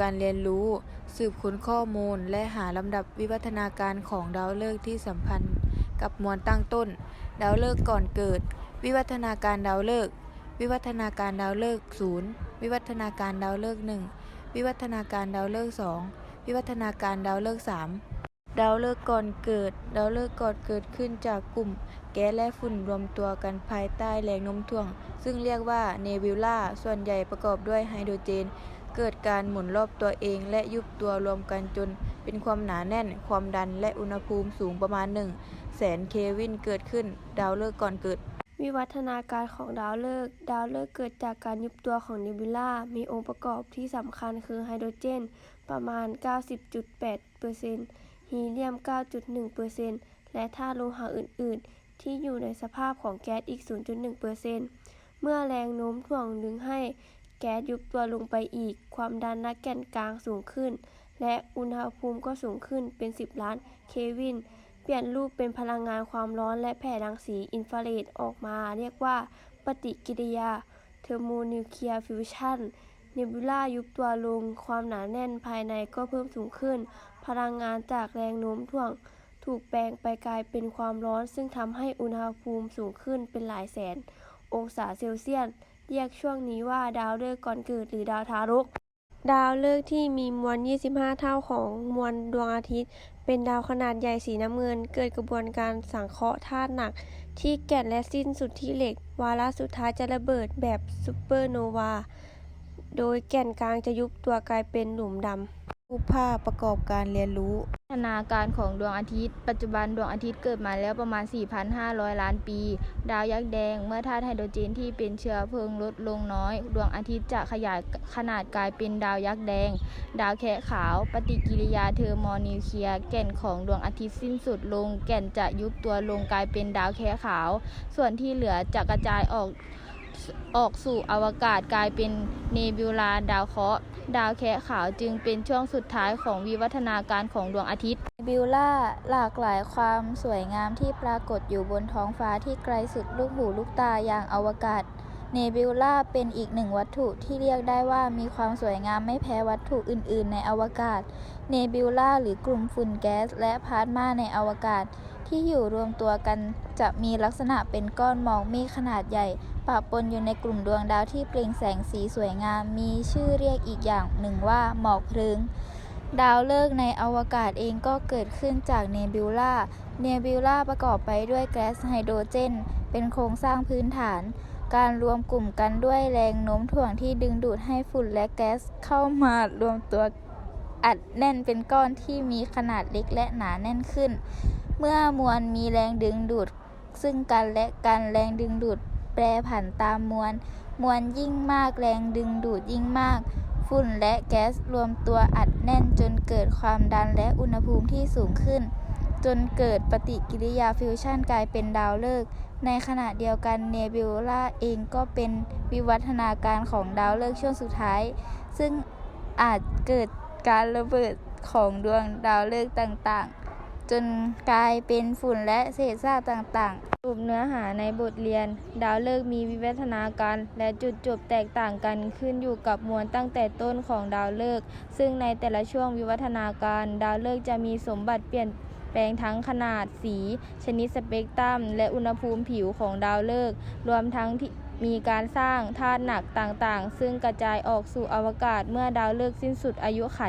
การเรียนรู้ สืบค้นข้อมูล และหาลำดับวิวัฒนาการของดาวฤกษ์ที่สัมพันธ์กับมวลตั้งต้น ดาวฤกษ์ก่อนเกิด วิวัฒนาการดาวฤกษ์วิวัฒนาการดาวฤกษ์ศูนย์วิวัฒนาการดาวฤกษ์หนึ่งวิวัฒนาการดาวฤกษ์สองวิวัฒนาการดาวฤกษ์สามดาวฤกษ์ก่อนเกิด ดาวฤกษ์ก่อนเกิดขึ้นจากกลุ่ม แก๊สและฝุ่นรวมตัวกันภายใต้แรงโน้มถ่วง ซึ่งเรียกว่าเนบิวลาส่วนใหญ่ประกอบด้วยไฮโดรเจน เกิดการหมุนรอบตัวเองและยุบตัวรวมกันจนเป็นความหนาแน่น ความดันและอุณหภูมิสูงประมาณ 1 แสนเคลวินเกิดขึ้น ดาวฤกษ์ก่อนเกิด วิวัฒนาการของดาวฤกษ์ดาวฤกษ์เกิดจากการยุบตัวของเนบิวลามีองค์ประกอบที่สำคัญคือไฮโดรเจน ประมาณ 90.8%ฮีเลียม 9.1%และธาตุโลหะอื่น ๆ ที่อยู่ในสภาพของแก๊สอีก 0.1%เมื่อแรงโน้มถ่วงดึงให้ แก๊สยุบตัวลงไปอีก ความดันณแก่นกลางสูงขึ้น และอุณหภูมิก็สูงขึ้นเป็น 10 ล้านเคลวิน เปลี่ยนรูปเป็นพลังงานความร้อนและแผ่รังสีอินฟราเรดออกมา เรียกว่าปฏิกิริยาเทอร์โมนิวเคลียร์ฟิวชันเนบิวลายุบตัวลง ความหนาแน่นภายในก็เพิ่มสูงขึ้น พลังงานจากแรงโน้มถ่วง ถูกแปลงไปกลายเป็นความร้อน ซึ่งทำให้อุณหภูมิสูงขึ้นเป็นหลายแสน องศาเซลเซียส เรียกช่วงนี้ว่าดาวฤกษ์ก่อนเกิดหรือดาวทารก ดาวฤกษ์ที่มีมวล 25 เท่าของมวลดวงอาทิตย์ เป็นดาวขนาดใหญ่สีน้ำเงิน เกิดกระบวนการสังเคราะห์ธาตุหนัก ที่แก่นและสิ้นสุดที่เหล็ก วาระสุดท้ายจะระเบิดแบบซูเปอร์โนวา โดยแก่นกลางจะยุบตัวกลายเป็นหลุมดำ รูปภาพประกอบการเรียนรู้ พัฒนาการของดวงอาทิตย์ ปัจจุบันดวงอาทิตย์เกิดมาแล้วประมาณ 4,500 ล้านปี ดาวยักษ์แดง เมื่อธาตุไฮโดรเจนที่เป็นเชื้อเพลิงลดลงน้อย ดวงอาทิตย์จะขยายขนาดกลายเป็นดาวยักษ์แดง ดาวแคะขาว ปฏิกิริยาเทอร์โมนิวเคลียร์แก่นของดวงอาทิตย์สิ้นสุดลง แก่นจะยุบตัวลงกลายเป็นดาวแคะขาว ส่วนที่เหลือจะกระจายออก ออกสู่อวกาศกลายเป็นเนบิวลาดาวเคราะห์ดาวแคะขาวจึงเป็นช่วงสุดท้ายของวิวัฒนาการของดวงอาทิตย์เนบิวล่าหลากหลายความสวยงามที่ปรากฏอยู่บนท้องฟ้าที่ไกลสุดลูกหูลูกตาอย่างอวกาศ เนบิวล่าเป็นอีกหนึ่งวัตถุที่เรียกได้ว่ามีความสวยงามไม่แพ้วัตถุอื่น ๆ ในอวกาศ เนบิวล่าหรือกลุ่มฝุ่นแก๊สและพลาสมาในอวกาศ ที่อยู่รวมตัวกันจะมีลักษณะเป็นก้อนหมอกเมฆขนาดใหญ่ปะปนอยู่ในกลุ่มดวงดาวที่เปล่งแสงสีสวยงาม มีชื่อเรียกอีกอย่างหนึ่งว่าหมอกเพลิงดาวฤกษ์ในอวกาศเองก็เกิดขึ้นจากเนบิวลาเนบิวลาประกอบไปด้วยแก๊สไฮโดรเจน เป็นโครงสร้างพื้นฐาน การรวมกลุ่มกันด้วยแรงโน้มถ่วงที่ดึงดูดให้ฝุ่นและแก๊สเข้ามารวมตัวอัดแน่นเป็นก้อนที่มีขนาดเล็กและหนาแน่นขึ้น เมื่อมวลมีแรงดึงดูด ซึ่งกันและกันแรงดึงดูดแปรผันตามมวล มวลยิ่งมากแรงดึงดูดยิ่งมาก ฝุ่นและแก๊สรวมตัวอัดแน่นจนเกิดความดันและอุณหภูมิที่สูงขึ้น จนเกิดปฏิกิริยาฟิวชันกลายเป็นดาวฤกษ์ในขณะเดียวกันเนบิวลาเองก็เป็นวิวัฒนาการของดาวฤกษ์ช่วงสุดท้าย ซึ่งอาจเกิดการระเบิดของดวงดาวฤกษ์ต่างๆ จนกลายเป็นฝุ่นและเศษซากต่างๆรุปเนื้อหาในบทเรียน ดาวฤกษ์มีวิวัฒนาการและจุดจบแตกต่างกันขึ้นอยู่กับมวลตั้งแต่ต้นของดาวฤกษ์ซึ่งในแต่ละช่วงวิวัฒนาการ ดาวฤกษ์จะมีสมบัติเปลี่ยน ปลงทั้งขนาดสี ชนิดสเปกตรัม และอุณหภูมิผิวของดาวฤกษ์รวมทั้งมีการสร้างธาตุหนักต่างๆ ซึ่งกระจายออกสู่อวกาศเมื่อดาวฤกษ์สิ้นสุดอายุไข